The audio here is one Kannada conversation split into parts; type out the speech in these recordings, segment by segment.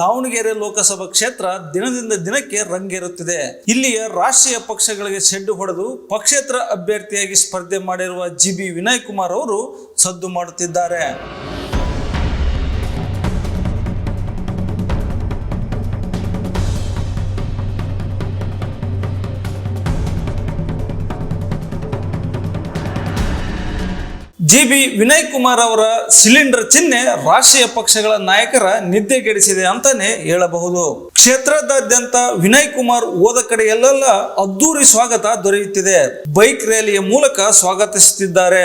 ದಾವಣಗೆರೆ ಲೋಕಸಭಾ ಕ್ಷೇತ್ರ ದಿನದಿಂದ ದಿನಕ್ಕೆ ರಂಗೇರುತ್ತಿದೆ. ಇಲ್ಲಿಯ ರಾಷ್ಟ್ರೀಯ ಪಕ್ಷಗಳಿಗೆ ಸೆಡ್ಡು ಹೊಡೆದು ಪಕ್ಷೇತರ ಅಭ್ಯರ್ಥಿಯಾಗಿ ಸ್ಪರ್ಧೆ ಮಾಡಿರುವ ಜಿ ಬಿ ವಿನಯ್ ಕುಮಾರ್ ಅವರು ಸದ್ದು ಮಾಡುತ್ತಿದ್ದಾರೆ. ಜಿ ಬಿ ವಿನಯ್ ಕುಮಾರ್ ಅವರ ಸಿಲಿಂಡರ್ ಚಿಹ್ನೆ ರಾಷ್ಟ್ರೀಯ ಪಕ್ಷಗಳ ನಾಯಕರ ನಿದ್ದೆಗೆಡಿಸಿದೆ ಅಂತಾನೆ ಹೇಳಬಹುದು. ಕ್ಷೇತ್ರದಾದ್ಯಂತ ವಿನಯ್ ಕುಮಾರ್ ಹೋದ ಕಡೆಯಲ್ಲೆಲ್ಲ ಅದ್ದೂರಿ ಸ್ವಾಗತ ದೊರೆಯುತ್ತಿದೆ. ಬೈಕ್ ರ್ಯಾಲಿಯ ಮೂಲಕ ಸ್ವಾಗತಿಸುತ್ತಿದ್ದಾರೆ.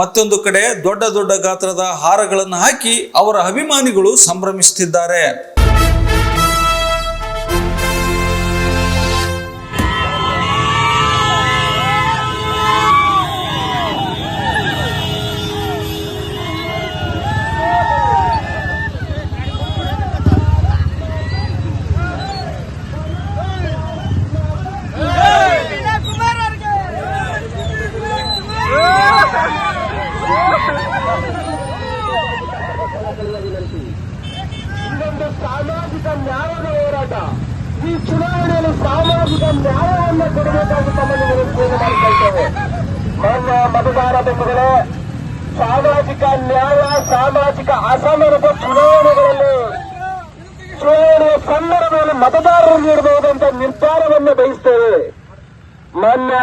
ಮತ್ತೊಂದು ಕಡೆ ದೊಡ್ಡ ದೊಡ್ಡ ಗಾತ್ರದ ಹಾರಗಳನ್ನು ಹಾಕಿ ಅವರ ಅಭಿಮಾನಿಗಳು ಸಂಭ್ರಮಿಸುತ್ತಿದ್ದಾರೆ. ಸಾಮಾಜಿಕ ನ್ಯಾಯದ ಹೋರಾಟ. ಈ ಚುನಾವಣೆಯಲ್ಲಿ ಸಾಮಾಜಿಕ ನ್ಯಾಯವನ್ನು ಕೊಡಬೇಕಾಗಿ ತಮ್ಮನ್ನು ವಿನಂತಿಯನ್ನು ಮಾಡಿಕೊಳ್ತೇವೆ. ಮಾನ್ಯ ಮತದಾರ ಬಂಧುಗಳೇ, ಸಾಮಾಜಿಕ ನ್ಯಾಯ, ಸಾಮಾಜಿಕ ಅಸಮಾನದ ಚುನಾವಣೆಗಳಲ್ಲಿ ಚುನಾವಣೆಯ ಸಂದರ್ಭದಲ್ಲಿ ಮತದಾರರು ನೀಡಬಹುದಂತ ನಿರ್ಧಾರವನ್ನು ಬಯಸ್ತೇವೆ. ಮಾನ್ಯ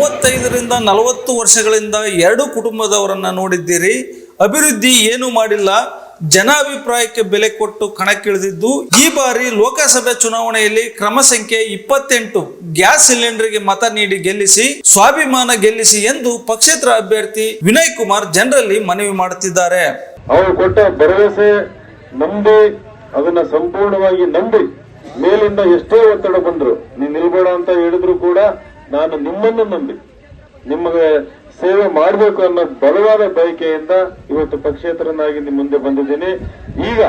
ಮೂವತ್ತೈದರಿಂದ ನಲವತ್ತು ವರ್ಷಗಳಿಂದ ಎರಡು ಕುಟುಂಬದವರನ್ನ ನೋಡಿದ್ದೀರಿ. ಅಭಿವೃದ್ಧಿ ಏನು ಮಾಡಿಲ್ಲ. ಜನಾಭಿಪ್ರಾಯಕ್ಕೆ ಬೆಲೆ ಕೊಟ್ಟು ಕಣಕ್ಕಿಳಿದಿದ್ದು, ಈ ಬಾರಿ ಲೋಕಸಭೆ ಚುನಾವಣೆಯಲ್ಲಿ ಕ್ರಮ ಸಂಖ್ಯೆ ಇಪ್ಪತ್ತೆಂಟು. ಗ್ಯಾಸ್ ಸಿಲಿಂಡರ್ಗೆ ಮತ ನೀಡಿ ಗೆಲ್ಲಿಸಿ, ಸ್ವಾಭಿಮಾನ ಗೆಲ್ಲಿಸಿ ಎಂದು ಪಕ್ಷೇತರ ಅಭ್ಯರ್ಥಿ ವಿನಯ್ ಕುಮಾರ್ ಜನರಲ್ಲಿ ಮನವಿ ಮಾಡುತ್ತಿದ್ದಾರೆ. ಅವರು ಕೊಟ್ಟ ಭರವಸೆ ನಂಬಿ, ಅದನ್ನ ಸಂಪೂರ್ಣವಾಗಿ ನಂಬಿ, ಮೇಲಿಂದ ಎಷ್ಟೇ ಒತ್ತಡ ಬಂದ್ರು, ನೀನ್ ನಿಲ್ಬೇಡ ಅಂತ ಹೇಳಿದ್ರು ಕೂಡ ನಾನು ನಿಮ್ಮನ್ನು ನಂಬಿ, ನಿಮಗೆ ಸೇವೆ ಮಾಡಬೇಕು ಅನ್ನೋ ಬಲವಾದ ಬಯಕೆಯಿಂದ ಇವತ್ತು ಪಕ್ಷೇತರನಾಗಿ ನಿಮ್ಮ ಮುಂದೆ ಬಂದಿದ್ದೀನಿ. ಈಗ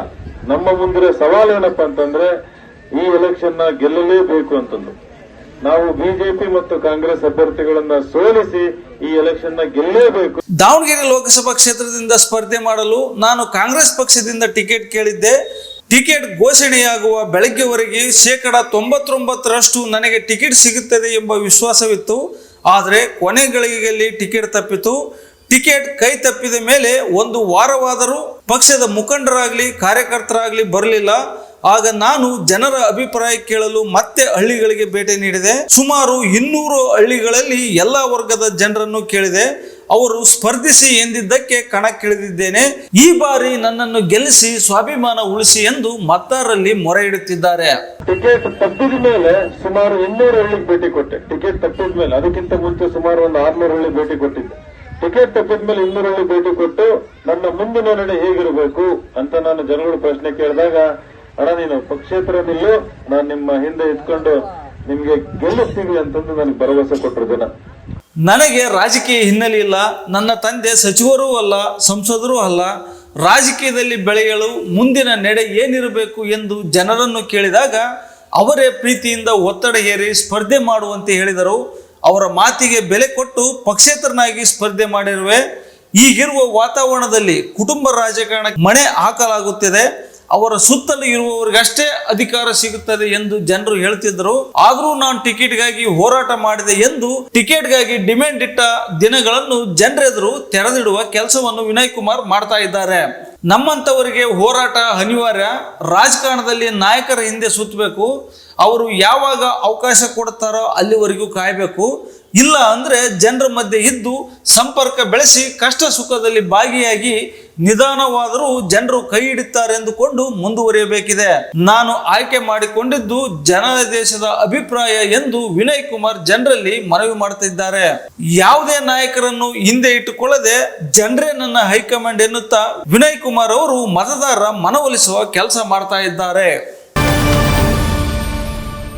ನಮ್ಮ ಮುಂದಿರೋ ಸವಾಲು ಏನಪ್ಪಾ ಅಂತಂದ್ರೆ, ಈ ಎಲೆಕ್ಷನ್ನ ಗೆಲ್ಲಲೇಬೇಕು ಅಂತಂದು. ನಾವು ಬಿಜೆಪಿ ಮತ್ತು ಕಾಂಗ್ರೆಸ್ ಅಭ್ಯರ್ಥಿಗಳನ್ನ ಸೋಲಿಸಿ ಈ ಎಲೆಕ್ಷನ್ನ ಗೆಲ್ಲಲೇಬೇಕು. ದಾವಣಗೆರೆ ಲೋಕಸಭಾ ಕ್ಷೇತ್ರದಿಂದ ಸ್ಪರ್ಧೆ ಮಾಡಲು ನಾನು ಕಾಂಗ್ರೆಸ್ ಪಕ್ಷದಿಂದ ಟಿಕೆಟ್ ಕೇಳಿದ್ದೆ. ಟಿಕೆಟ್ ಘೋಷಣೆಯಾಗುವ ಬೆಳಗ್ಗೆವರೆಗೆ ಶೇಕಡ ತೊಂಬತ್ತೊಂಬತ್ತರಷ್ಟು ನನಗೆ ಟಿಕೆಟ್ ಸಿಗುತ್ತದೆ ಎಂಬ ವಿಶ್ವಾಸವಿತ್ತು. ಆದರೆ ಕೊನೆ ಗಳಿಗೆಯಲ್ಲಿ ಟಿಕೆಟ್ ತಪ್ಪಿತು. ಟಿಕೆಟ್ ಕೈ ತಪ್ಪಿದ ಮೇಲೆ ಒಂದು ವಾರವಾದರೂ ಪಕ್ಷದ ಮುಖಂಡರಾಗಲಿ, ಕಾರ್ಯಕರ್ತರಾಗಲಿ ಬರಲಿಲ್ಲ. ಆಗ ನಾನು ಜನರ ಅಭಿಪ್ರಾಯ ಕೇಳಲು ಮತ್ತೆ ಹಳ್ಳಿಗಳಿಗೆ ಭೇಟಿ ನೀಡಿದೆ. ಸುಮಾರು ಇನ್ನೂರು ಹಳ್ಳಿಗಳಲ್ಲಿ ಎಲ್ಲ ವರ್ಗದ ಜನರನ್ನು ಕೇಳಿದೆ. ಅವರು ಸ್ಪರ್ಧಿಸಿ ಎಂದಿದ್ದಕ್ಕೆ ಕಣಕ್ಕಿಳಿದಿದ್ದೇನೆ. ಈ ಬಾರಿ ನನ್ನನ್ನು ಗೆಲ್ಲಿಸಿ ಸ್ವಾಭಿಮಾನ ಉಳಿಸಿ ಎಂದು ಮತದಾರರಲ್ಲಿ ಮೊರೆ ಇಡುತ್ತಿದ್ದಾರೆ. ಟಿಕೆಟ್ ತಪ್ಪಿದ ಮೇಲೆ ಸುಮಾರು ಇನ್ನೂರು ಹಳ್ಳಿಗೆ ಭೇಟಿ ಕೊಟ್ಟೆ. ಟಿಕೆಟ್ ತಪ್ಪಿದ ಮೇಲೆ, ಅದಕ್ಕಿಂತ ಮುಂಚೆ ಸುಮಾರು ಒಂದು ಆರ್ನೂರು ಹಳ್ಳಿ ಭೇಟಿ ಕೊಟ್ಟಿದ್ದೆ. ಟಿಕೆಟ್ ತಪ್ಪಿದ ಮೇಲೆ ಇನ್ನೂರು ಹಳ್ಳಿ ಭೇಟಿ ಕೊಟ್ಟು, ನನ್ನ ಮುಂದಿನ ನಡೆ ಹೇಗಿರಬೇಕು ಅಂತ ನಾನು ಜನಗಳು ಪ್ರಶ್ನೆ ಕೇಳಿದಾಗ, ಅಣ್ಣ, ನೀನು ಪಕ್ಷೇತರದಲ್ಲೂ ನಾನು ನಿಮ್ಮ ಹಿಂದೆ ಇದ್ಕೊಂಡು ನಿಮ್ಗೆ ಗೆಲ್ಲಿಸ್ತೀವಿ ಅಂತಂದು ನನಗೆ ಭರವಸೆ ಕೊಟ್ಟರು ಜನ. ನನಗೆ ರಾಜಕೀಯ ಹಿನ್ನೆಲೆ ಇಲ್ಲ, ನನ್ನ ತಂದೆ ಸಚಿವರೂ ಅಲ್ಲ, ಸಂಸದರೂ ಅಲ್ಲ, ರಾಜಕೀಯದಲ್ಲಿ ಬೆಳೆಯಲು ಮುಂದಿನ ನಡೆ ಏನಿರಬೇಕು ಎಂದು ಜನರನ್ನು ಕೇಳಿದಾಗ ಅವರೇ ಪ್ರೀತಿಯಿಂದ ಒತ್ತಡ ಹೇರಿ ಸ್ಪರ್ಧೆ ಮಾಡುವಂತೆ ಹೇಳಿದರು. ಅವರ ಮಾತಿಗೆ ಬೆಲೆ ಕೊಟ್ಟು ಪಕ್ಷೇತರನಾಗಿ ಸ್ಪರ್ಧೆ ಮಾಡಿರುವೆ. ಈಗಿರುವ ವಾತಾವರಣದಲ್ಲಿ ಕುಟುಂಬ ರಾಜಕಾರಣ ಮಣೆ ಹಾಕಲಾಗುತ್ತಿದೆ. ಅವರ ಸುತ್ತಲೂ ಇರುವವರಿಗಷ್ಟೇ ಅಧಿಕಾರ ಸಿಗುತ್ತದೆ ಎಂದು ಜನರು ಹೇಳ್ತಿದ್ದರು ಆದರೂ ನಾನು ಟಿಕೆಟ್ಗಾಗಿ ಹೋರಾಟ ಮಾಡಿದೆ ಎಂದು ಟಿಕೆಟ್ಗಾಗಿ ಡಿಮ್ಯಾಂಡ್ ಇಟ್ಟ ದಿನಗಳನ್ನು ಜನರೆದುರು ತೆರೆದಿಡುವ ಕೆಲಸವನ್ನು ವಿನಯ್ ಕುಮಾರ್ ಮಾಡ್ತಾ ಇದ್ದಾರೆ. ನಮ್ಮಂಥವರಿಗೆ ಹೋರಾಟ ಅನಿವಾರ್ಯ. ರಾಜಕಾರಣದಲ್ಲಿ ನಾಯಕರ ಹಿಂದೆ ಸುತ್ತಬೇಕು. ಅವರು ಯಾವಾಗ ಅವಕಾಶ ಕೊಡ್ತಾರೋ ಅಲ್ಲಿವರೆಗೂ ಕಾಯಬೇಕು. ಇಲ್ಲ ಅಂದರೆ ಜನರ ಮಧ್ಯೆ ಇದ್ದು ಸಂಪರ್ಕ ಬೆಳೆಸಿ ಕಷ್ಟ ಸುಖದಲ್ಲಿ ಭಾಗಿಯಾಗಿ ನಿಧಾನವಾದರೂ ಜನರು ಕೈ ಹಿಡಿತಾರೆ ಎಂದುಕೊಂಡು ಮುಂದುವರಿಯಬೇಕಿದೆ. ನಾನು ಆಯ್ಕೆ ಮಾಡಿಕೊಂಡಿದ್ದು ಜನಾದೇಶದ ಅಭಿಪ್ರಾಯ ಎಂದು ವಿನಯ್ ಕುಮಾರ್ ಜನರಲ್ಲಿ ಮನವಿ ಮಾಡುತ್ತಿದ್ದಾರೆ ಯಾವುದೇ ನಾಯಕರನ್ನು ಹಿಂದೆ ಇಟ್ಟುಕೊಳ್ಳದೆ ಜನರೇ ನನ್ನ ಹೈಕಮಾಂಡ್ ಎನ್ನುತ್ತಾ ವಿನಯ್ ಕುಮಾರ್ ಅವರು ಮತದಾರರ ಮನವೊಲಿಸುವ ಕೆಲಸ ಮಾಡ್ತಾ ಇದ್ದಾರೆ.